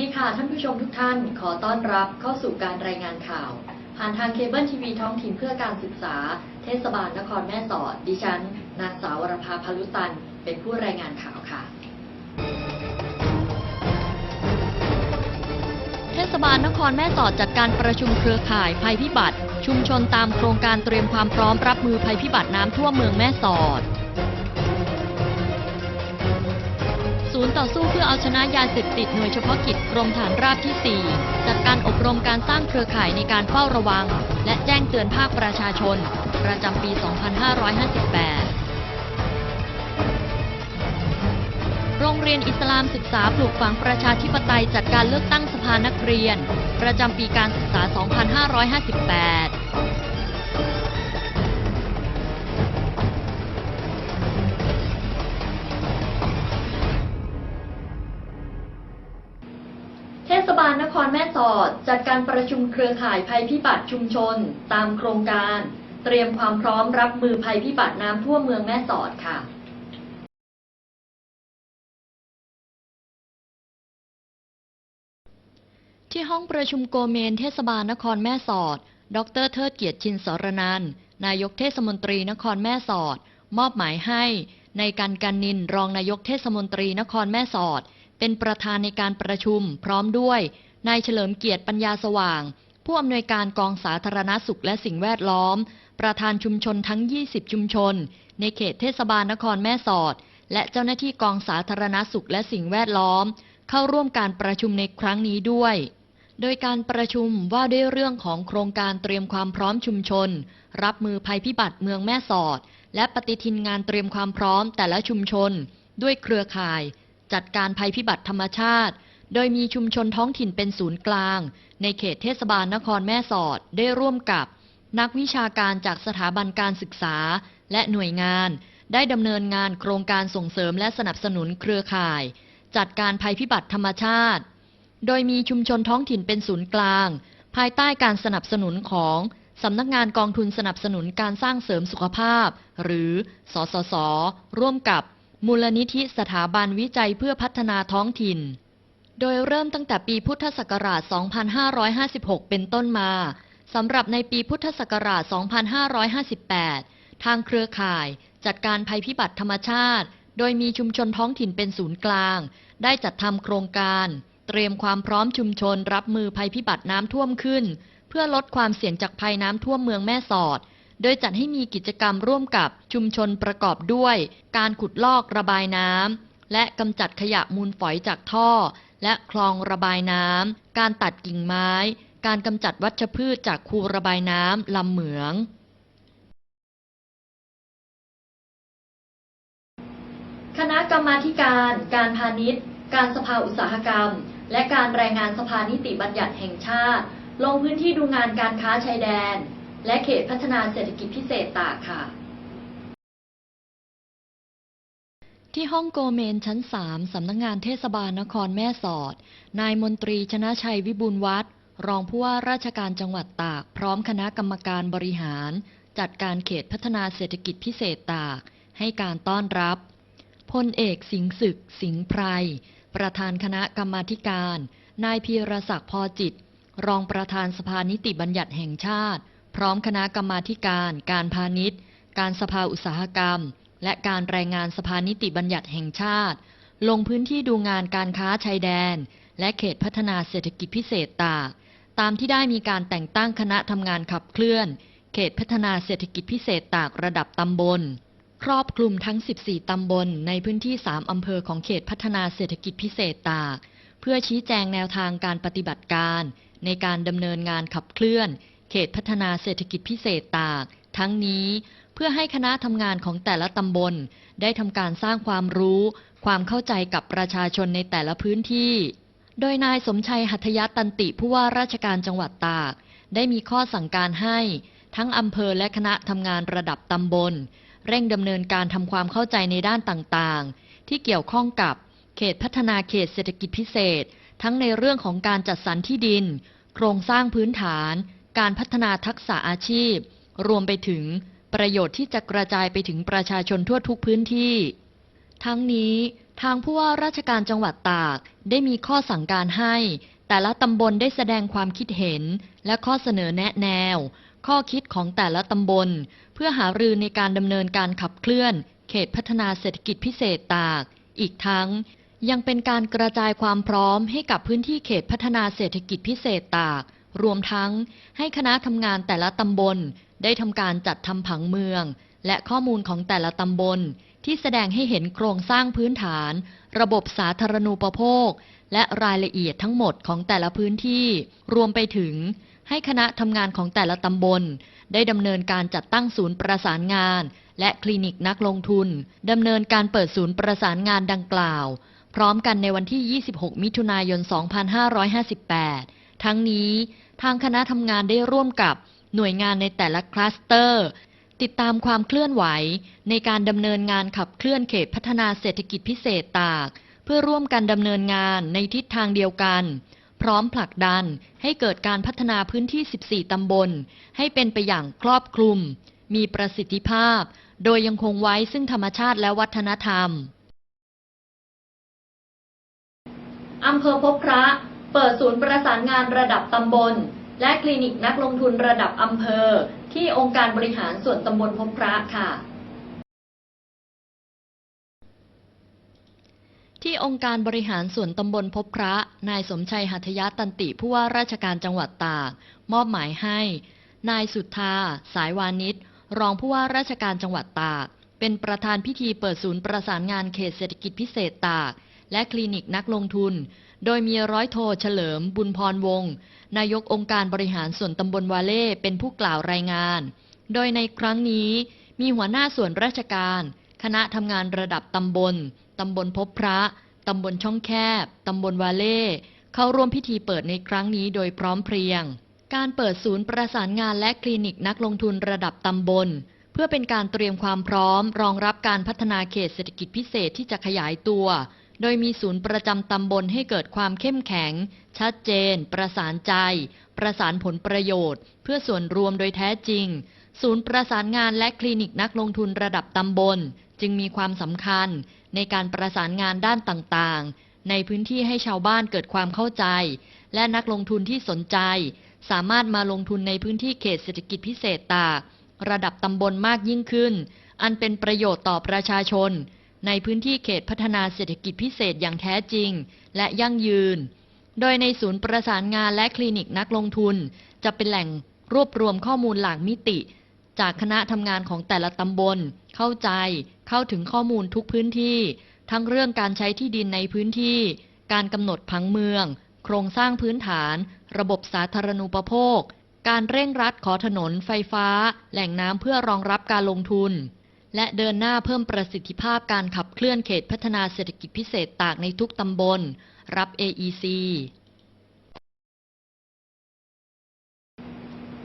ดีค่ะท่านผู้ชมทุกท่าน ขอต้อนรับเข้าสู่การรายงานข่าว ผ่านทางเคเบิลทีวีท้องถิ่นเพื่อการศึกษา เทศบาลนครแม่สอด ดิฉัน นางสาววรภาพลุตัน เป็นผู้รายงานข่าวค่ะ เทศบาลนครแม่สอดจัดการประชุมเครือข่ายภัยพิบัติ ชุมชนตามโครงการเตรียมความพร้อมรับมือภัยพิบัติน้ำท่วมเมืองแม่สอด ศูนย์ต่อสู้เพื่อเอาชนะยาเสพติดหน่วยเฉพาะกิจกรมฐานราบที่ 4 จัดการอบรมการสร้างเครือข่ายในการเฝ้าระวัง และแจ้งเตือนภาคประชาชน ประจำปี 2558 โรงเรียนอิสลามศึกษาปลูกฝังประชาธิปไตยจัดการเลือกตั้งสภานักเรียน ประจำปีการศึกษา 2558 จัดการประชุมเครือข่ายภัยพิบัติชุมชน ตามโครงการ เตรียมความพร้อมรับมือภัยพิบัติน้ำท่วมเมืองแม่สอดค่ะที่ห้องประชุมโกเมนเทศบาลนครแม่สอด ดรเทิดเกียรติชินสรนัน นายกเทศมนตรีนครแม่สอด มอบหมายให้ ในการกันนินรองนายกเทศมนตรีนครแม่สอด เป็นประธานในการประชุมพร้อมด้วย นายเฉลิมเกียรติปัญญาสว่าง ผู้อำนวยการกองสาธารณสุขและสิ่งแวดล้อม ประธานชุมชนทั้ง 20 ชุมชน ในเขตเทศบาลนครแม่สอด และเจ้าหน้าที่กองสาธารณสุขและสิ่งแวดล้อม เข้าร่วมการประชุมในครั้งนี้ด้วย โดยการประชุมว่าด้วยเรื่องของโครงการเตรียมความพร้อมชุมชน รับมือภัยพิบัติเมืองแม่สอด และปฏิทินงานเตรียมความพร้อมแต่ละชุมชน ด้วยเครือข่าย จัดการภัยพิบัติธรรมชาติ โดยมีชุมชนท้องถิ่นเป็นศูนย์กลาง ในเขตเทศบาลนครแม่สอดได้ร่วมกับ นักวิชาการจากสถาบันการศึกษา และหน่วยงาน ได้ดำเนินงานโครงการส่งเสริมและสนับสนุนเครือข่าย จัดการภัยพิบัติธรรมชาติ โดยมีชุมชนท้องถิ่นเป็นศูนย์กลาง ภายใต้การสนับสนุนของสำนักงานกองทุนสนับสนุนการสร้างเสริมสุขภาพ หรือ สสส ร่วมกับมูลนิธิสถาบันวิจัยเพื่อพัฒนาท้องถิ่น โดยเริ่มตั้งแต่ปีพุทธศักราช 2556 เป็นต้นมา สำหรับในปีพุทธศักราช 2558 ทางเครือข่ายจัดการภัยพิบัติธรรมชาติ โดยมีชุมชนท้องถิ่นเป็นศูนย์กลาง ได้จัดทำโครงการ เตรียมความพร้อมชุมชนรับมือภัยพิบัติน้ำท่วมขึ้น เพื่อลดความเสี่ยงจากภัยน้ำท่วมเมืองแม่สอด โดยจัดให้มีกิจกรรมร่วมกับชุมชนประกอบด้วย การขุดลอกระบายน้ำและกำจัดขยะมูลฝอยจากท่อ และคลองระบายน้ำ การตัดกิ่งไม้ การกำจัดวัชพืชจากคูระบายน้ำลำเหมือง คณะกรรมาการ การพาณิชย์ การสภาอุตสาหกรรม และการแรงงานสภานิติบัญญัติแห่งชาติ ลงพื้นที่ดูงานการค้าชายแดน และเขตพัฒนาเศรษฐกิจพิเศษตากค่ะ ที่ห้องโกเมนชั้น 3 สำนักงงานเทศบาลนครแม่สอด นายมนตรีชนะชัยวิบูลย์วัฒน์รองผู้ว่าราชการจังหวัดตาก พร้อมคณะกรรมการบริหาร จัดการเขตพัฒนาเศรษฐกิจพิเศษตาก ให้การต้อนรับพลเอกสิงศึก สิงไพร ประธานคณะกรรมาการ นายพีรศักดิ์พอจิต รองประธานสภานิติบัญญัติแห่งชาติ พร้อมคณะกรรมาการ การพาณิชย์ การสภาอุตสาหกรรม และการแรงงานสภานิติบัญญัติแห่งชาติ ลงพื้นที่ดูงานการค้าชายแดน และเขตพัฒนาเศรษฐกิจพิเศษตาก ตามที่ได้มีการแต่งตั้งคณะทำงานขับเคลื่อน เขตพัฒนาเศรษฐกิจพิเศษตากระดับตำบล ครอบคลุมทั้ง 14 ตำบลในพื้นที่ 3 อำเภอของเขตพัฒนาเศรษฐกิจพิเศษตาก เพื่อชี้แจงแนวทางการปฏิบัติการ ในการดำเนินงานขับเคลื่อน เขตพัฒนาเศรษฐกิจพิเศษตาก ทั้งนี้ เพื่อให้คณะทำงานของแต่ละตำบล ได้ทำการสร้างความรู้ ความเข้าใจกับประชาชนในแต่ละพื้นที่ โดยนายสมชัยหัตยตันติผู้ว่าราชการจังหวัดตาก ได้มีข้อสั่งการให้ ทั้งอำเภอและคณะทำงานระดับตำบล เร่งดำเนินการทำความเข้าใจในด้านต่างๆ ที่เกี่ยวข้องกับเขตพัฒนาเขตเศรษฐกิจพิเศษ ทั้งในเรื่องของการจัดสรรที่ดิน โครงสร้างพื้นฐาน การพัฒนาทักษะอาชีพ รวมไปถึง ประโยชน์ที่จะกระจายไปถึงประชาชนทั่วทุกพื้นที่ ทั้งนี้ทางผู้ว่าราชการจังหวัดตาก ได้มีข้อสั่งการให้ แต่ละตำบลได้แสดงความคิดเห็น และข้อเสนอแนะแนว ข้อคิดของแต่ละตำบล เพื่อหารือในการดำเนินการขับเคลื่อน เขตพัฒนาเศรษฐกิจพิเศษตาก อีกทั้งยังเป็นการกระจายความพร้อมให้กับพื้นที่เขตพัฒนาเศรษฐกิจพิเศษตาก รวมทั้งให้คณะทำงานแต่ละตำบล ได้ทำการจัดทำผังเมือง และข้อมูลของแต่ละตำบล ที่แสดงให้เห็นโครงสร้างพื้นฐาน ระบบสาธารณูปโภค และรายละเอียดทั้งหมดของแต่ละพื้นที่ รวมไปถึง ให้คณะทำงานของแต่ละตำบล ได้ดำเนินการจัดตั้งศูนย์ประสานงาน และคลินิกนักลงทุนดำเนินการเปิดศูนย์ประสานงานดังกล่าว พร้อมกันในวันที่ 26 มิถุนายน 2558 ทั้งนี้ทางคณะทำงานได้ร่วมกับ หน่วยงานในแต่ละคลัสเตอร์ ติดตามความเคลื่อนไหว ในการดำเนินงานขับเคลื่อนเขตพัฒนาเศรษฐกิจพิเศษตาก เพื่อร่วมกันดำเนินงานในทิศทางเดียวกัน พร้อมผลักดันให้เกิดการพัฒนาพื้นที่ 14 ตำบล ให้เป็นไปอย่างครอบคลุม มีประสิทธิภาพ โดยยังคงไว้ซึ่งธรรมชาติและวัฒนธรรมอำเภอพบพระ เปิดศูนย์ประสานงานระดับตำบล และคลินิกนักลงทุนระดับอำเภอ ที่องค์การบริหารส่วนตำบลพบพระค่ะ ที่องค์การบริหารส่วนตำบลพบพระ นายสมชัยหัตถยตันติผู้ว่าราชการจังหวัดตาก มอบหมายให้ นายสุทธา สายวานิชรองผู้ว่าราชการจังหวัดตาก เป็นประธานพิธีเปิดศูนย์ประสานงานเขตเศรษฐกิจพิเศษตาก และคลินิกนักลงทุน โดยมีร้อยโทเฉลิม บุญพรวงศ์นายกองค์การบริหารส่วนตำบลวาเล่เป็นผู้กล่าวรายงาน โดยในครั้งนี้มีหัวหน้าส่วนราชการ คณะทำงานระดับตำบล ตำบลพบพระ ตำบลช่องแคบ ตำบลวาเล่ เข้าร่วมพิธีเปิดในครั้งนี้โดยพร้อมเพรียง การเปิดศูนย์ประสานงานและคลินิกนักลงทุนระดับตำบล เพื่อเป็นการเตรียมความพร้อม รองรับการพัฒนาเขตเศรษฐกิจพิเศษที่จะขยายตัว โดยมีศูนย์ประจำตำบลให้เกิดความเข้มแข็ง ชัดเจน ประสานใจ ประสานผลประโยชน์ เพื่อส่วนรวมโดยแท้จริง ศูนย์ประสานงานและคลินิกนักลงทุนระดับตำบล จึงมีความสำคัญในการประสานงานด้านต่างๆ ในพื้นที่ให้ชาวบ้านเกิดความเข้าใจ และนักลงทุนที่สนใจ สามารถมาลงทุนในพื้นที่เขตเศรษฐกิจพิเศษตาก ระดับตำบลมากยิ่งขึ้น อันเป็นประโยชน์ต่อประชาชน ในพื้นที่เขตพัฒนาเศรษฐกิจพิเศษอย่างแท้จริง และยั่งยืน โดยในศูนย์ประสานงานและคลินิกนักลงทุน จะเป็นแหล่งรวบรวมข้อมูลหลากมิติ จากคณะทำงานของแต่ละตำบล เข้าใจ เข้าถึงข้อมูลทุกพื้นที่ ทั้งเรื่องการใช้ที่ดินในพื้นที่ การกำหนดผังเมือง โครงสร้างพื้นฐาน ระบบสาธารณูปโภค การเร่งรัดขอถนนไฟฟ้า แหล่งน้ำเพื่อรองรับการลงทุน และเดินหน้าเพิ่มประสิทธิภาพการขับเคลื่อนเขตพัฒนาเศรษฐกิจพิเศษตากในทุกตำบล รับ AEC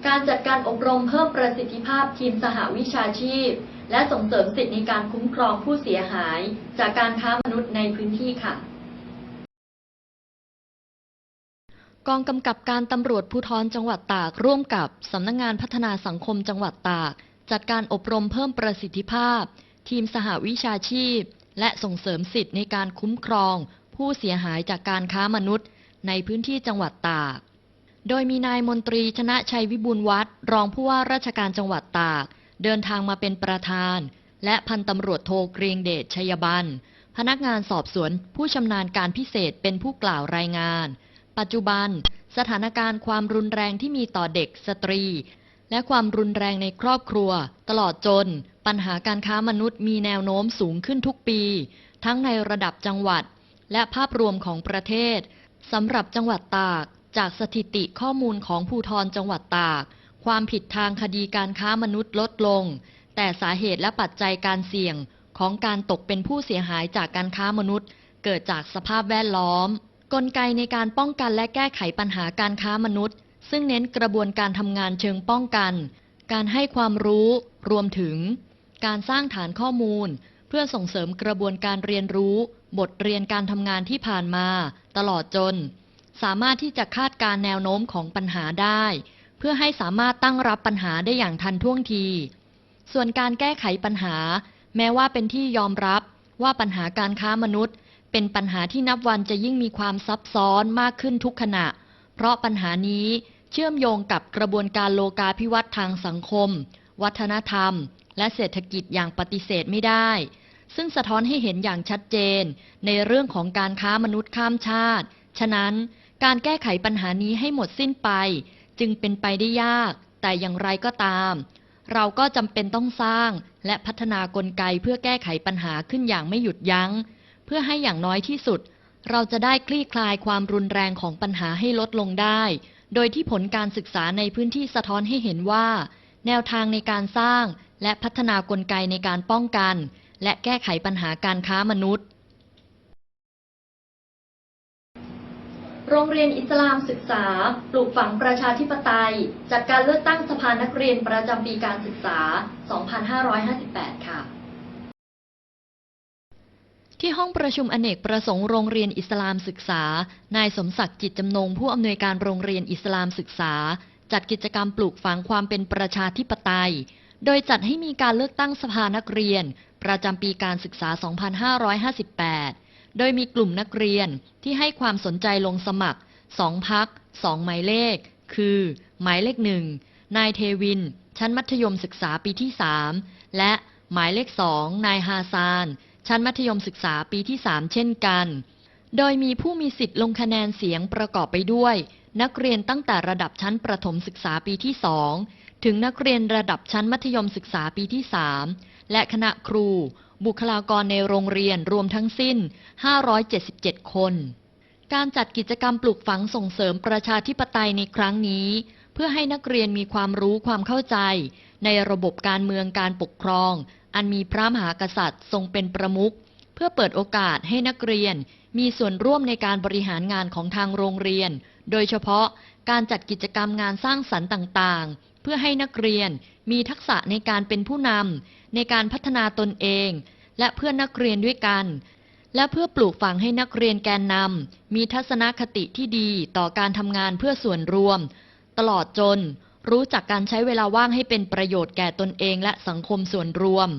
การจัดการอบรมเพิ่มประสิทธิภาพทีมสหวิชาชีพ และส่งเสริมสิทธิในการคุ้มครองผู้เสียหาย จากการค้ามนุษย์ในพื้นที่ค่ะ กองกำกับการตำรวจภูธรจังหวัดตากร่วมกับสำนักงงานพัฒนาสังคมจังหวัดตาก จัดการอบรมเพิ่มประสิทธิภาพ ทีมสหวิชาชีพ และส่งเสริมสิทธิในการคุ้มครอง ผู้เสียหายจากการค้ามนุษย์ ในพื้นที่จังหวัดตาก โดยมีนายมนตรีชนะชัยวิบูลวัฒน์รองผู้ว่าราชการจังหวัดตาก เดินทางมาเป็นประธาน และพันตำรวจโทเกรียงเดชชัยบันพนักงานสอบสวนผู้ชำนาญการพิเศษเป็นผู้กล่าวรายงาน ปัจจุบัน สถานการณ์ความรุนแรงที่มีต่อเด็กสตรี และความรุนแรงในครอบครัว ตลอดจน ปัญหาการค้ามนุษย์มีแนวโน้มสูงขึ้นทุกปี ทั้งในระดับจังหวัด และภาพรวมของประเทศสำหรับจังหวัดตาก จากสถิติข้อมูลของภูทรจังหวัดตาก ความผิดทางคดีการค้ามนุษย์ลดลง แต่สาเหตุและปัจจัยการเสี่ยงของการตกเป็นผู้เสียหายจากการค้ามนุษย์ เกิดจากสภาพแวดล้อม กลไกในการป้องกันและแก้ไขปัญหาการค้ามนุษย์ ซึ่งเน้นกระบวนการทำงานเชิงป้องกัน การให้ความรู้ รวมถึง การสร้างฐานข้อมูล เพื่อส่งเสริมกระบวนการเรียนรู้ บทเรียนการทำงานที่ผ่านมา ตลอดจน สามารถที่จะคาดการแนวโน้มของปัญหาได้ เพื่อให้สามารถตั้งรับปัญหาได้อย่างทันท่วงที ส่วนการแก้ไขปัญหา แม้ว่าเป็นที่ยอมรับว่าปัญหาการค้ามนุษย์ เป็นปัญหาที่นับวันจะยิ่งมีความซับซ้อนมากขึ้นทุกขณะ เพราะปัญหานี้ เชื่อมโยงกับกระบวนการโลกาภิวัตน์ทางสังคม วัฒนธรรม และเศรษฐกิจอย่างปฏิเสธไม่ได้ ซึ่งสะท้อนให้เห็นอย่างชัดเจน ในเรื่องของการค้ามนุษย์ข้ามชาติ ฉะนั้นการแก้ไขปัญหานี้ให้หมดสิ้นไป จึงเป็นไปได้ยาก แต่อย่างไรก็ตาม เราก็จำเป็นต้องสร้าง และพัฒนากลไกเพื่อแก้ไขปัญหาขึ้นอย่างไม่หยุดยัง้ง เพื่อให้อย่างน้อยที่สุด เราจะได้คลี่คลายความรุนแรงของปัญหาให้ลดลงได้ โดยที่ผลการศึกษาในพื้นที่สะท้อนให้เห็นว่า แนวทางในการสร้างและพัฒนากลไกในการป้องกัน และแก้ไขปัญหาการค้ามนุษย์ โรงเรียนอิสลามศึกษา ปลูกฝังประชาธิปไตยจัดการเลือกตั้งสภานักเรียนประจำปีการศึกษา 2558 ค่ะ ที่ห้องประชุมอเนกประสงค์โรงเรียนอิสลามศึกษา นายสมศักดิ์จิตจำนงผู้อำนวยการโรงเรียนอิสลามศึกษา จัดกิจกรรมปลูกฝังความเป็นประชาธิปไตย โดยจัดให้มีการเลือกตั้งสภานักเรียน ประจำปีการศึกษา 2558 โดยมีกลุ่มนักเรียนที่ให้ความสนใจลงสมัคร 2 พัก 2 หมายเลข คือ หมายเลขหนึ่งนายเทวิน ชั้นมัธยมศึกษาปีที่ 3 และหมายเลขสองนายฮาซาน ชั้นมัธยมศึกษาปีที่ 3 เช่นกัน โดยมีผู้มีสิทธิ์ลงคะแนนเสียงประกอบไปด้วย นักเรียนตั้งแต่ระดับชั้นประถมศึกษาปีที่ 2 ถึงนักเรียนระดับชั้นมัธยมศึกษาปีที่ 3 และคณะครู บุคลากรในโรงเรียนรวมทั้งสิ้น 577 คน การจัดกิจกรรมปลูกฝังส่งเสริมประชาธิปไตยในครั้งนี้ เพื่อให้นักเรียนมีความรู้ความเข้าใจ ในระบบการเมืองการปกครอง อันมีพระมหากษัตริย์ทรงเป็นประมุขเพื่อเปิดโอกาสให้นักเรียน มีส่วนร่วมในการบริหารงานของทางโรงเรียน โดยเฉพาะการจัดกิจกรรมงานสร้างสรรค์ต่างๆ เพื่อให้นักเรียนมีทักษะในการเป็นผู้นำในการพัฒนาตนเอง และเพื่อนนักเรียนด้วยกัน และเพื่อปลูกฝังให้นักเรียนแกนนำมีทัศนคติที่ดีต่อการทำงานเพื่อส่วนรวม ตลอดจน รู้จักการใช้เวลาว่างให้เป็นประโยชน์แก่ตนเองและสังคมส่วนรวม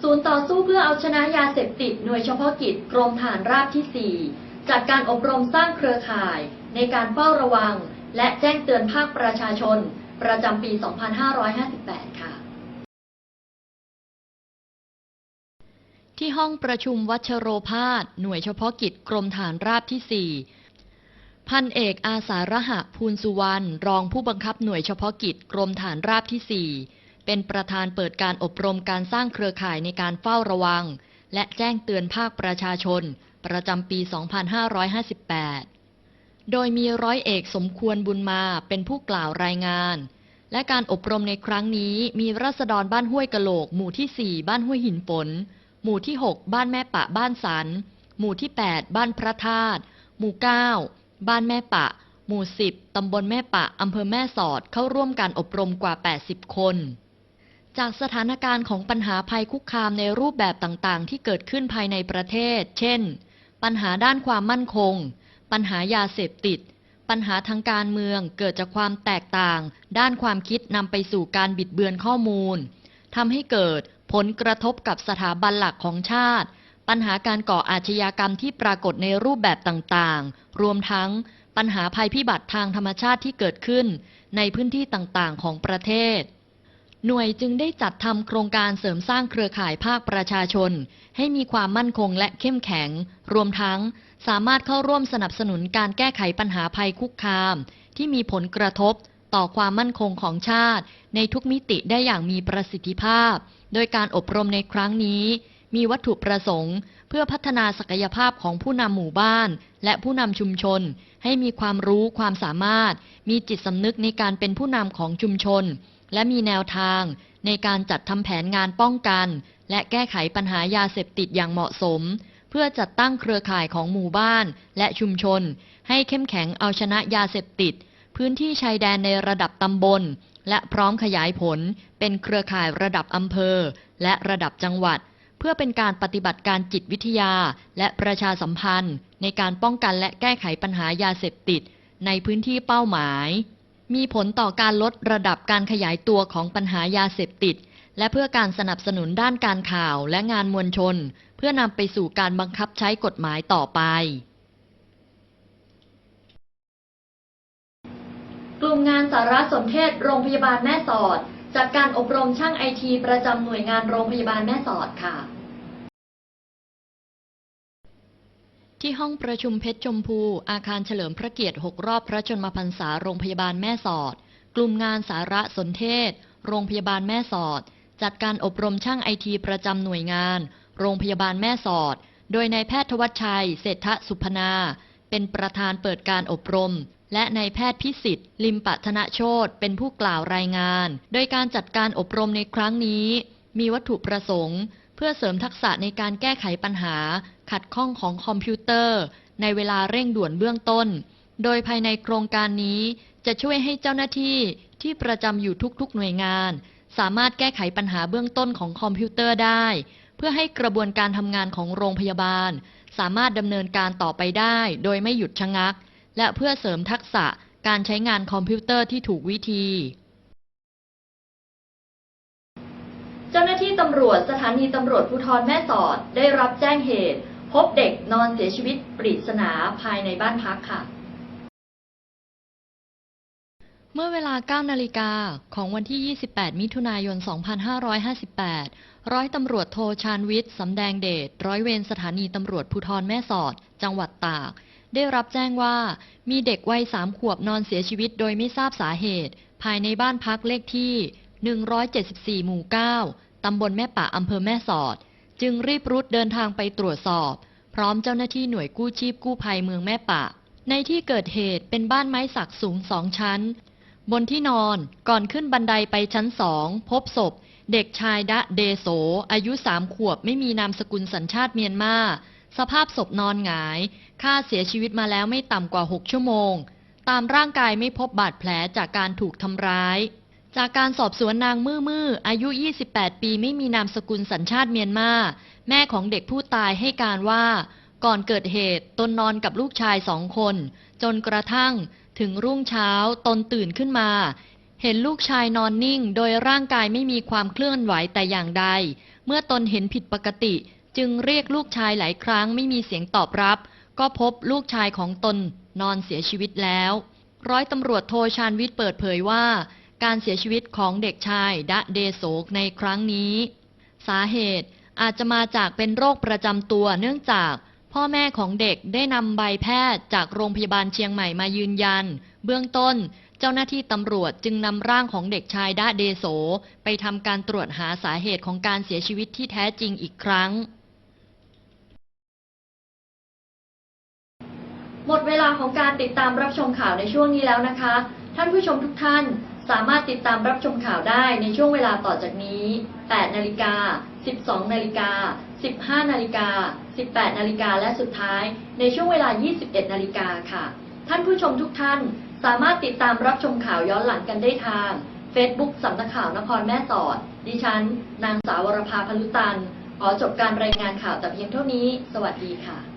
ศูนย์ต่อสู้เพื่อเอาชนะยาเสพติดหน่วยเฉพาะกิจกรมฐานราบที่ 4 จัดการอบรมสร้างเครือข่าย ในการเฝ้าระวัง และแจ้งเตือนภาคประชาชน ประจำปี 2558 ค่ะที่ห้องประชุมวัชโรพาสหน่วยเฉพาะกิจกรมฐานราบที่ 4 พันเอกอาสาระหะภูลสุวรรณรองผู้บังคับหน่วยเฉพาะกิจกรมฐานราบที่ 4 เป็นประธานเปิดการอบรมการสร้างเครือข่ายในการเฝ้าระวัง และแจ้งเตือนภาคประชาชน ประจำปี 2558 โดยมีร้อยเอกสมควรบุญมาเป็นผู้กล่าวรายงาน และการอบรมในครั้งนี้มีรัษฎรบ้านห้วยกะโหลก หมู่ที่ 4 บ้านห้วยหินฝนหมู่ที่ 6 บ้านแม่ปะบ้านสัน หมู่ที่ 8 บ้านพระธาตุหมู่ 9 บ้านแม่ปะ หมู่ 10 ตำบลแม่ปะ อำเภอแม่สอด เข้าร่วมการอบรมกว่า 80 คน จากสถานการณ์ของปัญหาภัยคุกคามในรูปแบบต่างๆ ที่เกิดขึ้นภายในประเทศ เช่น ปัญหาด้านความมั่นคง ปัญหายาเสพติด ปัญหาทางการเมืองเกิดจากความแตกต่าง ด้านความคิดนำไปสู่การบิดเบือนข้อมูลทำให้เกิดผลกระทบกับสถาบันหลักของชาติ ปัญหาการก่ออาชญากรรมที่ปรากฏในรูปแบบต่างๆ รวมทั้งปัญหาภัยพิบัติทางธรรมชาติที่เกิดขึ้น ในพื้นที่ต่างๆ ของประเทศ หน่วยจึงได้จัดทำโครงการเสริมสร้างเครือข่ายภาคประชาชน ให้มีความมั่นคงและเข้มแข็ง รวมทั้งสามารถเข้าร่วมสนับสนุนการแก้ไขปัญหาภัยคุกคาม ที่มีผลกระทบต่อความมั่นคงของชาติ ในทุกมิติได้อย่างมีประสิทธิภาพ โดยการอบรมในครั้งนี้ มีวัตถุประสงค์ เพื่อพัฒนาศักยภาพของผู้นำหมู่บ้าน และผู้นำชุมชน ให้มีความรู้ความสามารถ มีจิตสำนึกในการเป็นผู้นำของชุมชน และมีแนวทาง ในการจัดทำแผนงานป้องกัน และแก้ไขปัญหายาเสพติดอย่างเหมาะสม เพื่อจัดตั้งเครือข่ายของหมู่บ้าน และชุมชน ให้เข้มแข็งเอาชนะยาเสพติด พื้นที่ชายแดนในระดับตำบลและพร้อมขยายผลเป็นเครือข่ายระดับอำเภอ และระดับจังหวัด พื่อเป็นการปฏิบัติการจิตวิทยา และประชาสัมพันธ์ ในการป้องกันและแก้ไขปัญหายาเสพติด ในพื้นที่เป้าหมาย มีผลต่อการลดระดับการขยายตัวของปัญหายาเสพติด และเพื่อการสนับสนุนด้านการข่าวและงานมวลชน เพื่อนำไปสู่การบังคับใช้กฎหมายต่อไปกลุ่มงานสารสนเทศโรงพยาบาลแม่สอด จัดการอบรมช่างไอทีประจำหน่วยงานโรงพยาบาลแม่สอดค่ะ ที่ห้องประชุมเพชรชมพู อาคารเฉลิมพระเกียรติ 6 รอบพระชนมพรรษาโรงพยาบาลแม่สอด กลุ่มงานสารสนเทศ โรงพยาบาลแม่สอด จัดการอบรมช่างไอทีประจำหน่วยงาน โรงพยาบาลแม่สอด โดยนายแพทย์ทวัชชัย เศรษฐสุพนา เป็นประธานเปิดการอบรม และนายแพทย์พิสิทธิ์ ลิมปะธนโชตเป็นผู้กล่าวรายงาน โดยการจัดการอบรมในครั้งนี้ มีวัตถุประสงค์ เพื่อเสริมทักษะในการแก้ไขปัญหา ขัดข้องของคอมพิวเตอร์ ในเวลาเร่งด่วนเบื้องต้น โดยภายในโครงการนี้จะช่วยให้เจ้าหน้าที่ที่ประจำอยู่ทุกๆ หน่วยงาน สามารถแก้ไขปัญหาเบื้องต้นของคอมพิวเตอร์ได้ เพื่อให้กระบวนการทำงานของโรงพยาบาล สามารถดำเนินการต่อไปได้ โดยไม่หยุดชะงัก และเพื่อเสริมทักษะการใช้งานคอมพิวเตอร์ที่ถูกวิธี เจ้าหน้าที่ตำรวจสถานีตำรวจภูธรแม่สอดได้รับแจ้งเหตุ พบเด็กนอนเสียชีวิตปริศนาภายในบ้านพักค่ะ เมื่อเวลา 9 นาฬิกาของวันที่ 28 มิถุนายน 2558 ร้อยตำรวจโทชาญวิทย์สำแดงเดช ร้อยเวรสถานีตำรวจภูธรแม่สอด จังหวัดตาก ได้รับแจ้งว่ามีเด็กวัยสามขวบนอนเสียชีวิตโดยไม่ทราบสาเหตุ ภายในบ้านพักเลขที่ 174 หมู่ 9 ตำบลแม่ปะอำเภอแม่สอด จึงรีบรุดเดินทางไปตรวจสอบ พร้อมเจ้าหน้าที่หน่วยกู้ชีพกู้ภัยเมืองแม่ปะในที่เกิดเหตุเป็นบ้านไม้สักสูงสองชั้น บนที่นอนก่อนขึ้นบันไดไปชั้นสองพบศพ เด็กชายดะเดโส อายุสามขวบไม่มีนามสกุลสัญชาติเมียนมา สภาพศพนอนหงาย ค่าเสียชีวิตมาแล้วไม่ต่ำกว่า 6 ชั่วโมง ตามร่างกายไม่พบบาดแผลจากการถูกทำร้าย จากการสอบสวนนางมือมืออายุ 28 ปีไม่มีนามสกุลสัญชาติเมียนมา แม่ของเด็กผู้ตายให้การว่า ก่อนเกิดเหตุตนนอนกับลูกชายสองคน จนกระทั่งถึงรุ่งเช้าตนตื่นขึ้นมา เห็นลูกชายนอนนิ่ง โดยร่างกายไม่มีความเคลื่อนไหวแต่อย่างใด เมื่อตนเห็นผิดปกติ จึงเรียกลูกชายหลายครั้งไม่มีเสียงตอบรับ ก็พบลูกชายของตนนอนเสียชีวิตแล้ว ร้อยตำรวจโทชาญวิทย์เปิดเผยว่า การเสียชีวิตของเด็กชายดะเดโศกในครั้งนี้ สาเหตุอาจจะมาจากเป็นโรคประจำตัวเนื่องจากพ่อแม่ของเด็กได้นำใบแพทย์จากโรงพยาบาลเชียงใหม่มายืนยัน เบื้องต้นเจ้าหน้าที่ตำรวจจึงนำร่างของเด็กชายดะเดโส ไปทำการตรวจหาสาเหตุของการเสียชีวิตที่แท้จริงอีกครั้ง หมดเวลาของการติดตามรับชมข่าวในช่วงนี้แล้วนะคะ ท่านผู้ชมทุกท่านสามารถติดตามรับชมข่าวได้ในช่วงเวลาต่อจากนี้ 8 นาฬิกา 12 นาฬิกา 15 นาฬิกา 18 นาฬิกา และสุดท้ายในช่วงเวลา 21 นาฬิกาค่ะ ท่านผู้ชมทุกท่านสามารถติดตามรับชมข่าวย้อนหลังกันได้ทาง Facebook สำนักข่าวนครแม่สอด ดิฉัน นางสาววรภาพลุตัน ขอจบการรายงานข่าวแต่เพียงเท่านี้ สวัสดีค่ะ